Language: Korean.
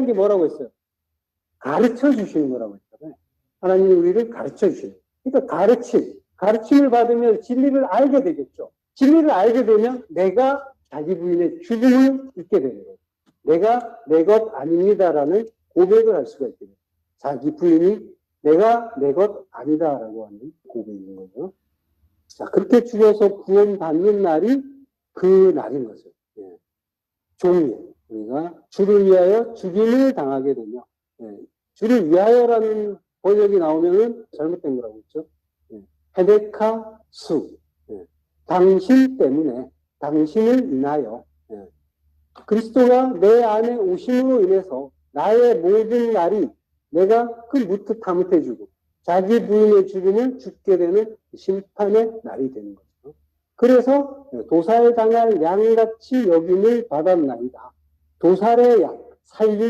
진리라는 게 뭐라고 했어요? 가르쳐 주시는 거라고 했잖아요. 하나님이 우리를 가르쳐 주시는. 그러니까 가르침, 가르침을 받으면 진리를 알게 되겠죠. 진리를 알게 되면 내가 자기 부인의 죽음을 잊게 되는 거예요. 내가 내 것 아닙니다라는 고백을 할 수가 있게 돼요. 자기 부인이 내가 내 것 아니다라고 하는 고백인 거죠. 자, 그렇게 죽어서 구원받는 날이 그 날인 거죠. 예. 종일 우리가 주를 위하여 죽임을 당하게 되며 예. 주를 위하여라는 번역이 나오면은 잘못된 거라고 했죠. 예. 헤데카 수 예. 당신 때문에 당신을 인하여 예. 그리스도가 내 안에 오심으로 인해서 나의 모든 날이 내가 그 무트타무해주고 자기 부인의 죽임을 죽게 되는 심판의 날이 되는 거죠. 그래서 도살 당할 양같이 여김을 받았나이다. 도살의 양, 살릴